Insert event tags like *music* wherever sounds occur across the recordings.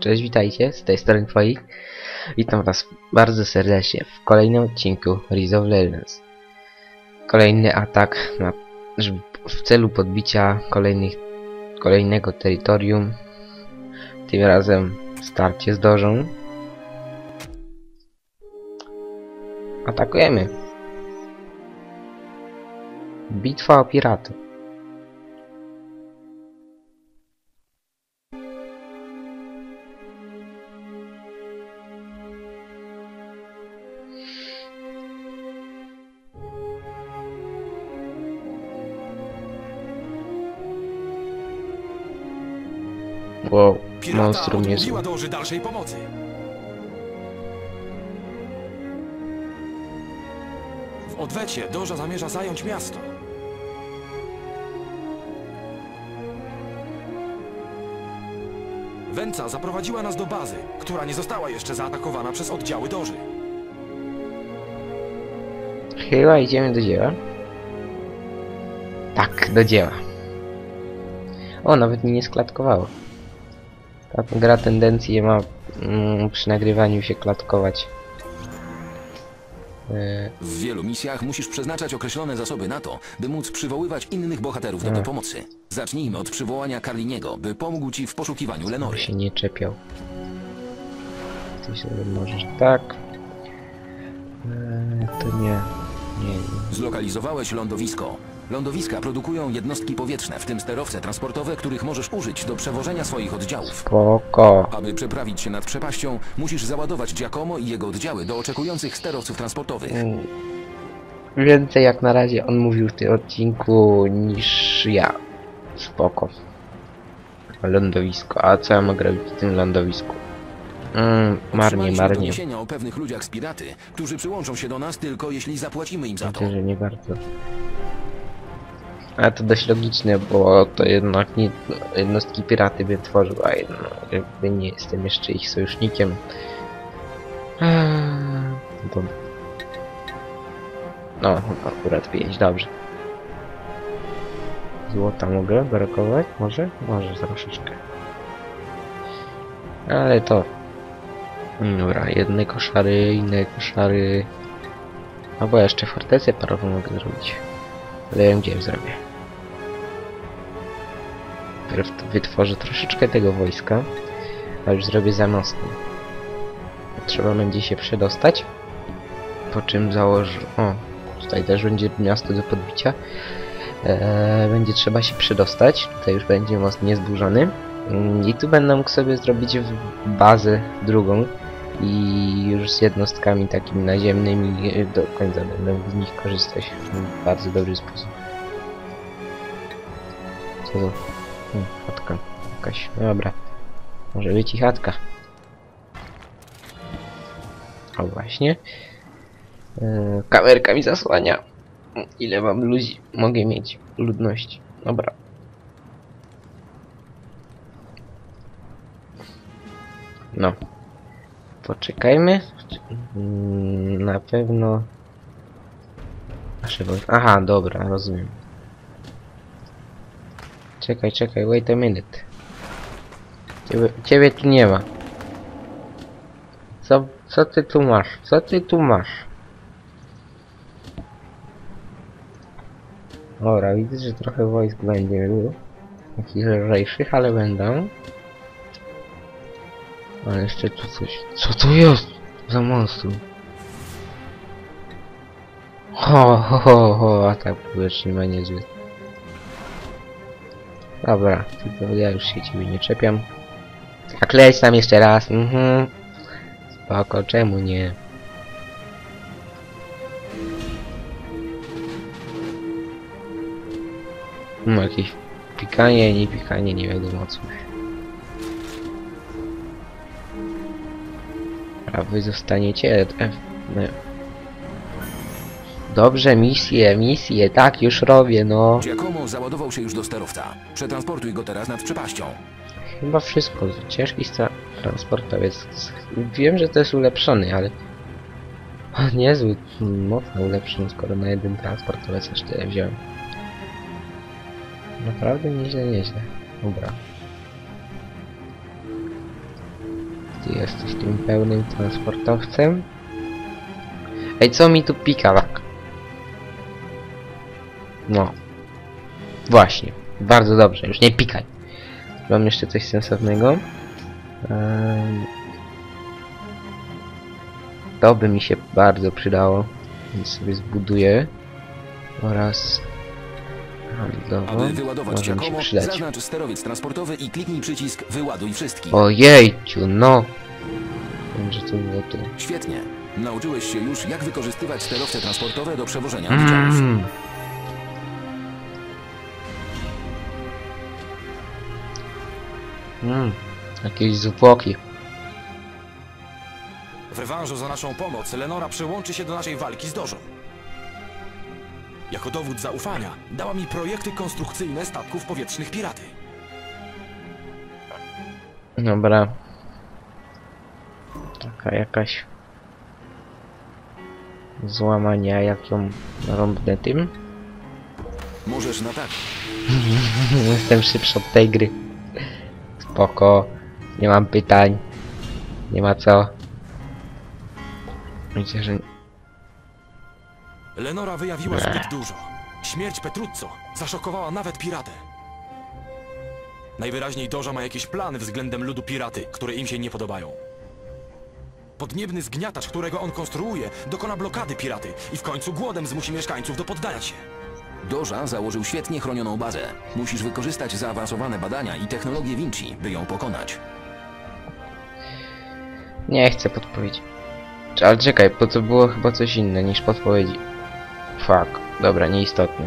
Cześć, witajcie, z tej strony Twoi. Witam Was bardzo serdecznie w kolejnym odcinku Rise of Legends. Kolejny atak na, w celu podbicia kolejnych, kolejnego terytorium. Tym razem starcie z Dożą. Atakujemy. Bitwa o piratów. Wow, Pirata monstrum jest... dąży dalszej pomocy. W odwecie Doża zamierza zająć miasto. Węca zaprowadziła nas do bazy, która nie została jeszcze zaatakowana przez oddziały Doży. Chyba idziemy do dzieła. Tak, do dzieła. O, nawet mi nie sklatkowało. Ta gra tendencję ma mm, przy nagrywaniu się klatkować. E, W wielu misjach musisz przeznaczać określone zasoby na to, by móc przywoływać innych bohaterów do A. pomocy. Zacznijmy od przywołania Carliniego, by pomógł ci w poszukiwaniu Lenory. się nie czepiał. Ty sobie możesz tak. E, to. Nie, nie. Zlokalizowałeś lądowisko. Lądowiska produkują jednostki powietrzne, w tym sterowce transportowe, których możesz użyć do przewożenia swoich oddziałów. Spoko. Aby przeprawić się nad przepaścią, musisz załadować Giacomo i jego oddziały do oczekujących sterowców transportowych. Mm. Więcej jak na razie on mówił w tym odcinku niż ja. Spoko. Lądowisko. A co ja mogę robić w tym lądowisku? Mm, marnie, Otrzymaliśmy marnie. doniesienia o pewnych ludziach z piraty, którzy przyłączą się do nas tylko jeśli zapłacimy im za to. Myślę, że nie bardzo. Ale to dość logiczne, bo to jednak nie jednostki piraty by tworzył, a jakby nie jestem jeszcze ich sojusznikiem. Eee. No, akurat 5, dobrze. Złota mogę brakować? Może? Może troszeczkę. Ale to... Dobra, jedne koszary, inne koszary... Albo jeszcze fortecę parową mogę zrobić. Ale ja wiem, gdzie ją zrobię. Najpierw wytworzę troszeczkę tego wojska, a już zrobię za mostem. Trzeba będzie się przedostać, po czym założę... O, tutaj też będzie miasto do podbicia. Eee, będzie trzeba się przedostać, tutaj już będzie most niezburzony. Mm, I tu będę mógł sobie zrobić bazę drugą i już z jednostkami takimi naziemnymi e, do końca będę z nich korzystać w bardzo dobry sposób. Co to? Hmm, chatka. Jakaś. No dobra. Może być i chatka. O właśnie. Yy, kamerka mi zasłania. Ile mam ludzi mogę mieć? Ludności. Dobra. No. Poczekajmy. Mm, Na pewno... Aha, dobra, rozumiem. Czekaj, czekaj, wait a minute. Ciebie, ciebie tu nie ma. Co, co ty tu masz? Co ty tu masz? Dobra, widzę, że trochę wojsk będzie było. Takich lżejszych, ale będą. Ale jeszcze tu coś. Co to jest? Za monstrum. Ho, ho, ho, ho, atak powietrzny ma niezły. Dobra, tylko ja już się ciebie nie czepiam. Tak, leć tam jeszcze raz, mhm. Spoko, czemu nie? No, jakieś pikanie, nie pikanie, nie wiadomo co. A wy zostaniecie... e, no. Dobrze, misje, misje, tak już robię, no. Giacomo załadował się już do sterowca. Przetransportuj go teraz nad przepaścią. Chyba wszystko. Ciężki transportowiec. Wiem, że to jest ulepszony, ale... O, niezły, mocno ulepszony, skoro na jeden transportowiec aż tyle wziąłem. Naprawdę nieźle, nieźle. Dobra. Ty jesteś tym pełnym transportowcem. Ej, co mi tu pika tak? No. Właśnie. Bardzo dobrze, już nie pikaj. Mam jeszcze coś sensownego. To by mi się bardzo przydało. Więc sobie zbuduję. Oraz handlowo. Aby wyładować Może mi się Giacomo, przydać. zaznacz sterowiec transportowy i kliknij przycisk Wyładuj wszystkich. Ojejciu, no! Wiem, że to było tu. Świetnie. Nauczyłeś się już, jak wykorzystywać sterowce transportowe do przewożenia oddziałów. Mm. Mm. Jakieś zwłoki. W rewanżu za naszą pomoc Lenora przyłączy się do naszej walki z Dożą. Jako dowód zaufania dała mi projekty konstrukcyjne statków powietrznych piraty. Dobra. Taka jakaś... Złamania, jak ją rąbnę tym. Możesz na tak. *laughs* Jestem szybszy od tej gry. Spoko. Nie mam pytań. Nie ma co. Myślę, że... Lenora wyjawiła zbyt dużo. Śmierć Petruzzo zaszokowała nawet piratę. Najwyraźniej Doża ma jakieś plany względem ludu piraty, które im się nie podobają. Podniebny zgniatacz, którego on konstruuje, dokona blokady piraty i w końcu głodem zmusi mieszkańców do poddania się. Doża założył świetnie chronioną bazę. Musisz wykorzystać zaawansowane badania i technologię Vinci, by ją pokonać. Nie chcę podpowiedzi. Ale czekaj, bo to było chyba coś inne niż podpowiedzi. Fuck. Dobra, nieistotne.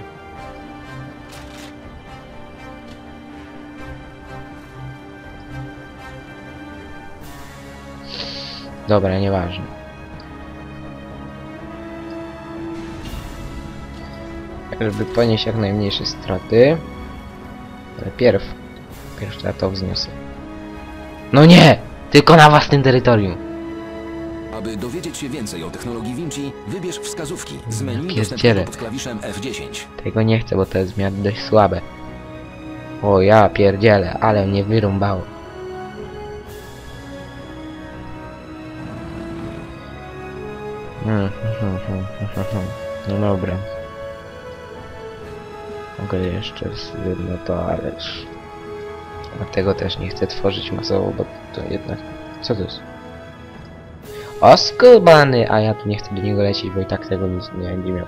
Dobra, nieważne. Żeby ponieść jak najmniejsze straty. Ale pierw. Pierw ja to wzniosę. No nie! Tylko na własnym terytorium. Aby dowiedzieć się więcej o technologii Vinci, wybierz wskazówki z menu dostępnego pod klawiszem F10. Tego nie chcę, bo to jest w dość słabe. O ja pierdzielę, ale mnie wyrąbało. Mm, hmm, hmm, hmm. No dobra. Mogę jeszcze z- no to, ależ... A tego też nie chcę tworzyć masowo, bo to jednak... Co to jest? O skubany! A ja tu nie chcę do niego lecieć, bo i tak tego nic nie będzie miał.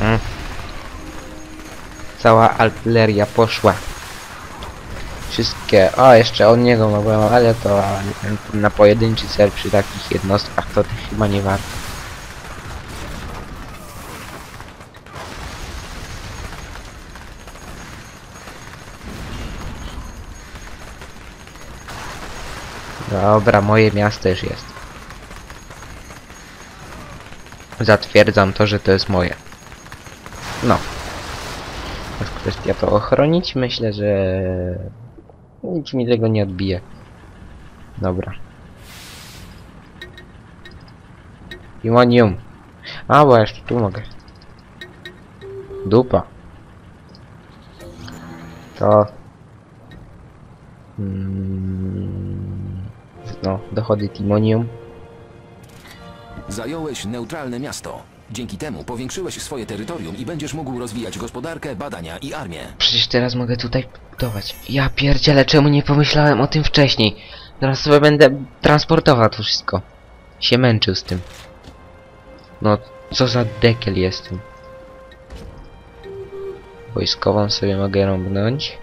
Mm. Cała artyleria poszła. Wszystkie... O, jeszcze od niego mogłem, ale to na pojedynczy cel przy takich jednostkach to chyba nie warto. Dobra, moje miasto już jest. Zatwierdzam to, że to jest moje. No. Jest kwestia to ochronić. Myślę, że nic mi tego nie odbije. Dobra. Imonium. A, bo jeszcze tu mogę. Dupa. To... Mm, no, dochody Timonium. Zająłeś neutralne miasto. Dzięki temu powiększyłeś swoje terytorium i będziesz mógł rozwijać gospodarkę, badania i armię. Przecież teraz mogę tutaj budować. Ja pierdzielę, czemu nie pomyślałem o tym wcześniej? Teraz sobie będę transportował to wszystko. Się męczył z tym. No, co za dekiel jestem. Wojskową sobie mogę rąbnąć.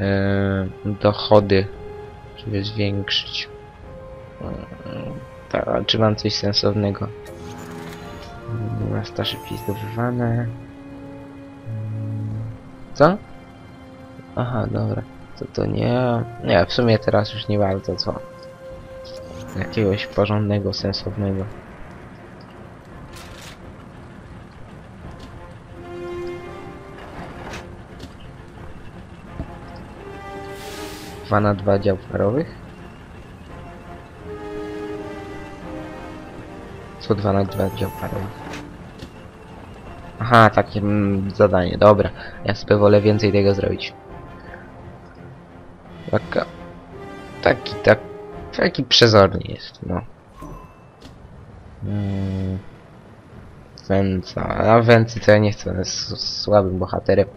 Eee, dochody, żeby zwiększyć. Eee, ta, czy mam coś sensownego? Miasta szybciej zdobywane. Co? Aha, dobra. To to nie... Nie, w sumie teraz już nie bardzo co. Jakiegoś porządnego, sensownego. Dwa na dwa dział parowych. Co 2 na 2 dział parowy. Aha, takie mm, zadanie, dobra. Ja sobie wolę więcej tego zrobić. Taka... Taki, tak... Taki przezorny jest, no. Mm. Węca, a Węcy to ja nie chcę, jest słabym bohaterem.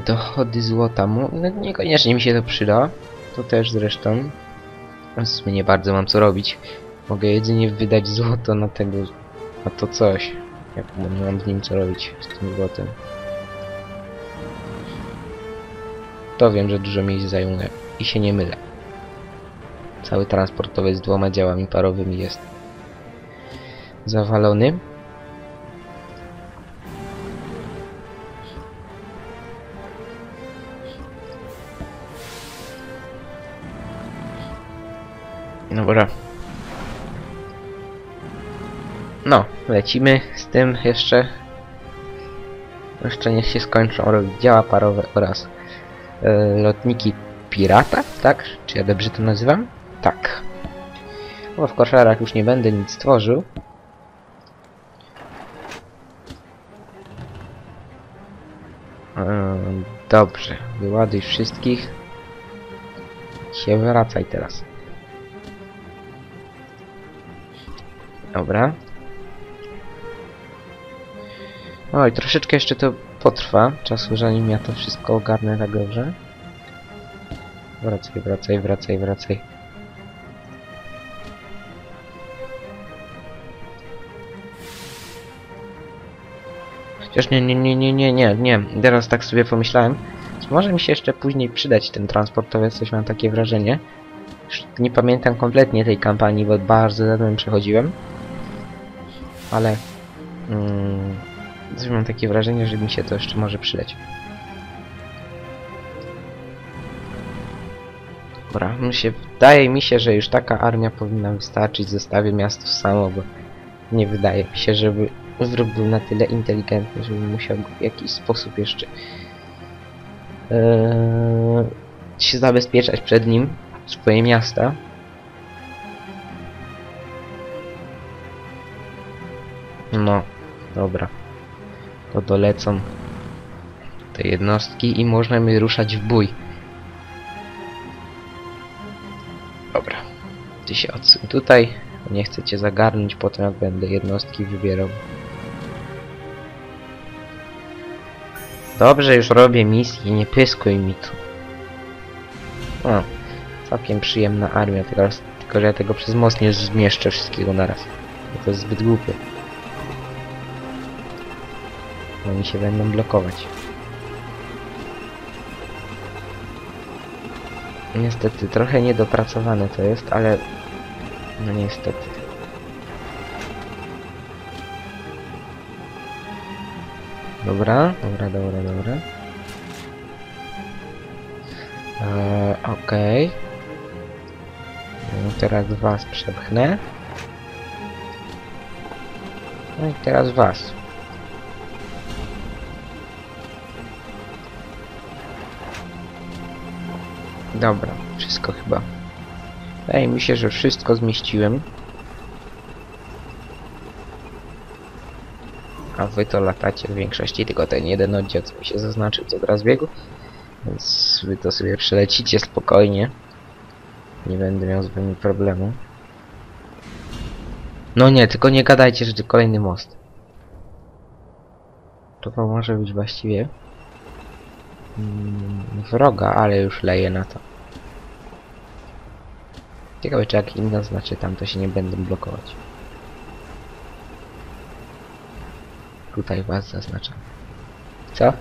Dochody złota, mu- no niekoniecznie mi się to przyda. To też zresztą. Nie bardzo mam co robić. Mogę jedynie wydać złoto na tego, na to coś. Bo nie mam z nim co robić, z tym złotem. To wiem, że dużo miejsc zajmuje i się nie mylę. Cały transportowy z dwoma działami parowymi jest zawalony. Dobra. No, lecimy z tym jeszcze. Jeszcze niech się skończą działa parowe oraz e, lotniki pirata, tak? Czy ja dobrze to nazywam? Tak. Bo w koszarach już nie będę nic tworzył. Eee, Dobrze, wyładuj wszystkich. Się wracaj teraz. Dobra. Oj, troszeczkę jeszcze to potrwa czasu, zanim ja to wszystko ogarnę tak dobrze. Wracaj, wracaj, wracaj, wracaj. Chociaż nie, nie, nie, nie, nie, nie, nie. Teraz tak sobie pomyślałem. Może mi się jeszcze później przydać ten transportowiec, coś mam takie wrażenie. Już nie pamiętam kompletnie tej kampanii, bo bardzo dawno przechodziłem. Ale... Mm, mam takie wrażenie, że mi się to jeszcze może przydać. Dobra, mi się, wydaje mi się, że już taka armia powinna wystarczyć. Zostawię miasto samo, bo nie wydaje mi się, żeby wróg był na tyle inteligentny, żeby musiał w jakiś sposób jeszcze eee, się zabezpieczać przed nim, swoje miasta. No, dobra. To dolecą te jednostki i możemy ruszać w bój. Dobra. Ty się odsuń tutaj. Nie chcę cię zagarnąć, potem jak będę jednostki wybierał. Dobrze, już robię misję, nie pyskuj mi tu. O, całkiem przyjemna armia, teraz, tylko że ja tego przez most nie zmieszczę wszystkiego naraz. To jest zbyt głupie. Oni się będą blokować. Niestety, trochę niedopracowane to jest, ale... No niestety. Dobra, dobra, dobra, dobra. Eee, okej. No, teraz was przepchnę. No i teraz was. Dobra, wszystko chyba. Wydaje mi się, że wszystko zmieściłem. A wy to latacie w większości, tylko ten jeden oddział, co mi się zaznaczył, co teraz biegu. Więc wy to sobie przelecicie spokojnie. Nie będę miał z wami problemu. No nie, tylko nie gadajcie, że to kolejny most. To może być właściwie wroga, ale już leje na to. Ciekawe czy jak inna znaczy tam to się nie będą blokować. Tutaj was zaznaczam. Co?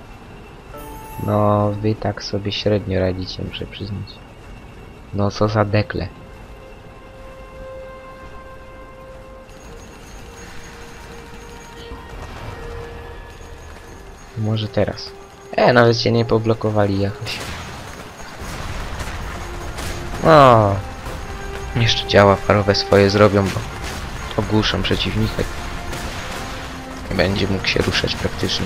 No, wy tak sobie średnio radzicie, muszę przyznać. No, co za dekle. Może teraz. E, nawet się nie poblokowali jakoś. O, jeszcze działa parowe swoje zrobią, bo ogłuszą przeciwnika. Nie będzie mógł się ruszać praktycznie.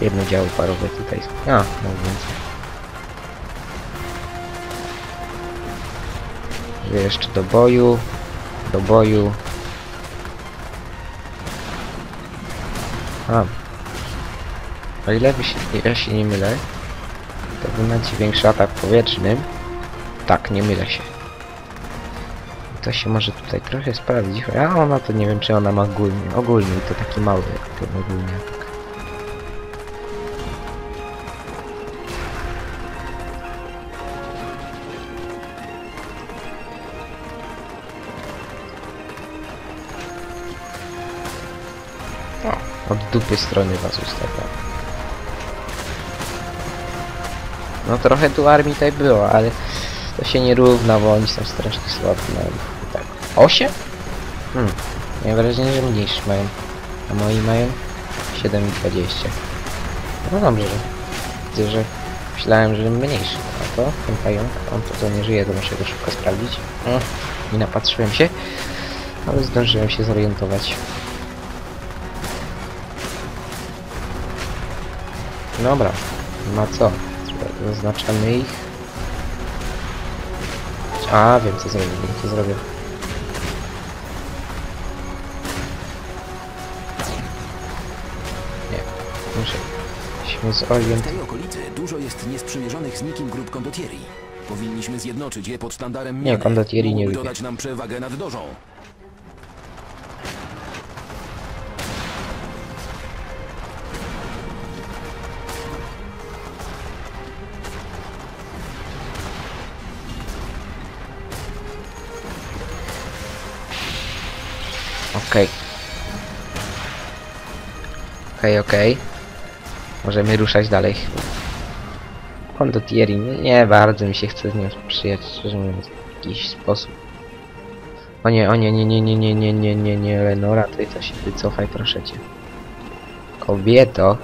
Jedno działo parowe tutaj. A, no więcej. Jeszcze do boju. Do boju. A. O ile wy się, ja się nie mylę, to wy macie większy atak powietrzny. Tak, nie mylę się. To się może tutaj trochę sprawdzić. A ona to nie wiem czy ona ma ogólnie. Ogólnie to taki mały ten ogólnie atak. O, od dupy strony was ustawiam. No trochę tu armii tutaj było, ale to się nie równa, bo oni są strasznie słabi. I tak. 8? Hmm. Miałem wrażenie, że mniejszy mają. A moi mają 7,20. No dobrze. Widzę, że myślałem, że mniejszy. A to ten pająk, on to, to nie żyje, to muszę go szybko sprawdzić. Nie napatrzyłem się, ale zdążyłem się zorientować. Dobra, ma co? Zaznaczamy ich. A, wiem co zrobię, wiem co zrobię. Nie, muszę się W zorientować. tej okolicy dużo jest niesprzymierzonych z nikim grup kondotierii. Powinniśmy zjednoczyć je pod sztandarem Nie, miany. kondotierii nie lubię. dodać nam przewagę nad dożą. Okej, okej. Możemy ruszać dalej. Condottieri, nie, bardzo mi się chce z nią przyjać, szczerze mówiąc, w jakiś sposób. O nie, o nie, nie, nie, nie, nie, nie, nie, nie, nie, Lenora, ty to się wycofaj, proszę cię. Kobieto.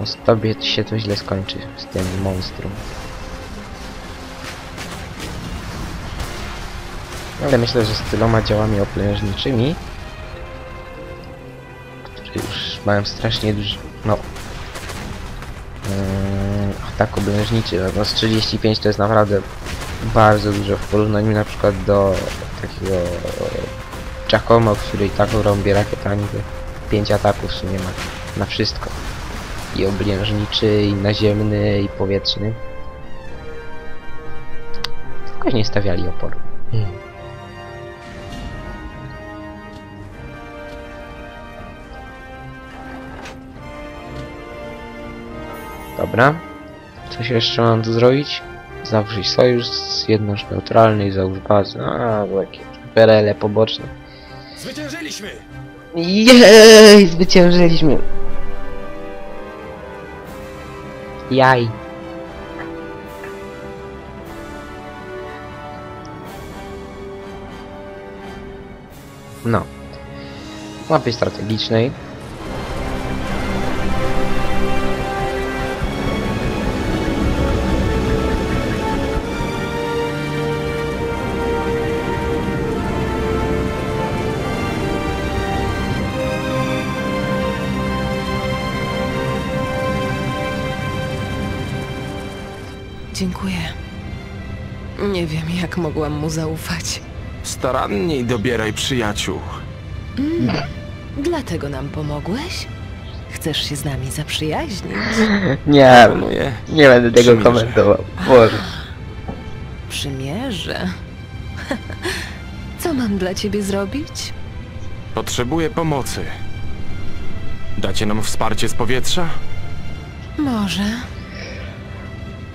No z tobie się to źle skończy, z tym monstrum. Ale myślę, że z tyloma działami oplężniczymi, mają strasznie dużo, no, yy, atak oblężniczy, no z 35 to jest naprawdę bardzo dużo w porównaniu na przykład do takiego Giacomo, który i tak rąbie rakietami, to 5 ataków w sumie ma na wszystko. I oblężniczy, i naziemny, i powietrzny. Tylko nie stawiali oporu. Hmm. Dobra. Coś jeszcze mam tu zrobić? Zawrzeć sojusz, zjednocz neutralny i załóż bazę. A, bo jakie perele poboczne. Zwyciężyliśmy! Jej, zwyciężyliśmy. Jaj. No. Mapy strategicznej. Dziękuję. Nie wiem, jak mogłam mu zaufać. Staranniej dobieraj przyjaciół. Dlatego nam pomogłeś? Chcesz się z nami zaprzyjaźnić? *laughs* Nie, Planuję. nie będę tego Przymierze. komentował. Boże. *laughs* Przymierze. *laughs* Co mam dla ciebie zrobić? Potrzebuję pomocy. Dacie nam wsparcie z powietrza? Może.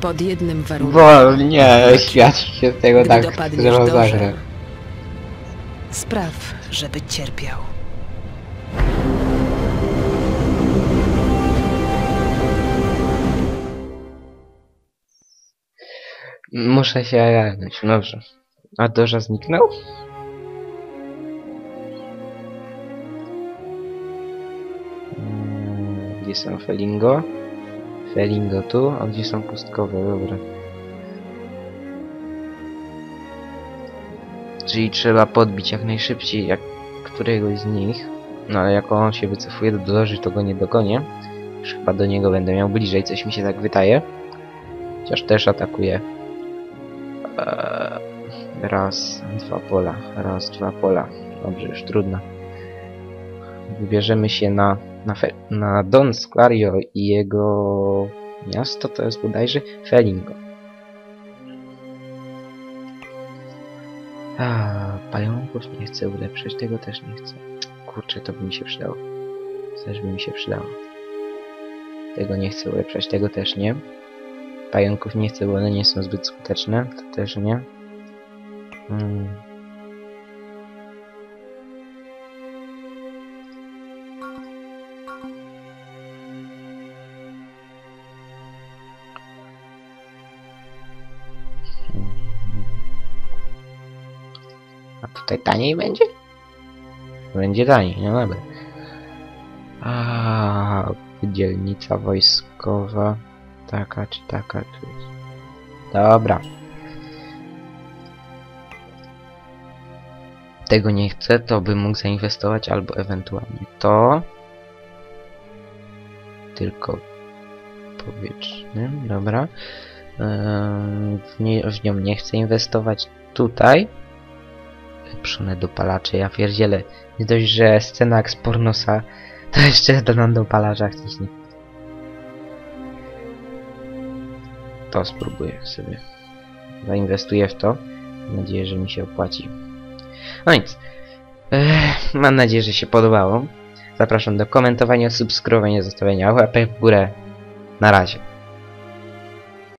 Pod jednym warunkiem. Bo nie, świat się z tego Gdy tak. Dorze. Spraw, żeby cierpiał. Muszę się ogarnąć, dobrze. A Dorza zniknął? Gdzie są Felingo? Felingo tu, a gdzie są pustkowe, dobra. Czyli trzeba podbić jak najszybciej jak któregoś z nich. No ale jak on się wycofuje do Doży, to go nie dogonię. Już chyba do niego będę miał bliżej, coś mi się tak wydaje. Chociaż też atakuje Eee, raz, dwa pola. Raz, dwa pola. Dobrze, już trudno. Wybierzemy się na, na, na Don Squario i jego miasto to jest bodajże Felingo. A, pająków nie chcę ulepszyć, tego też nie chcę. Kurczę, to by mi się przydało. Też by mi się przydało. Tego nie chcę ulepszać, tego też nie. Pająków nie chcę, bo one nie są zbyt skuteczne, to też nie. Hmm. Taniej będzie? Będzie taniej, no dobra. A dzielnica wojskowa. Taka czy taka tu jest. Dobra. Tego nie chcę, to bym mógł zainwestować albo ewentualnie to. Tylko powietrznym, dobra. Eee, w, nie, w nią nie chcę inwestować. Tutaj Lepszone dopalacze, ja pierdzielę. Nie dość, że scena jak z pornosa, to jeszcze do nam dopalacza chcesz nie. To spróbuję sobie. Zainwestuję w to. Mam nadzieję, że mi się opłaci. No nic. Ech, mam nadzieję, że się podobało. Zapraszam do komentowania, subskrybowania, zostawiania łapek w górę. Na razie.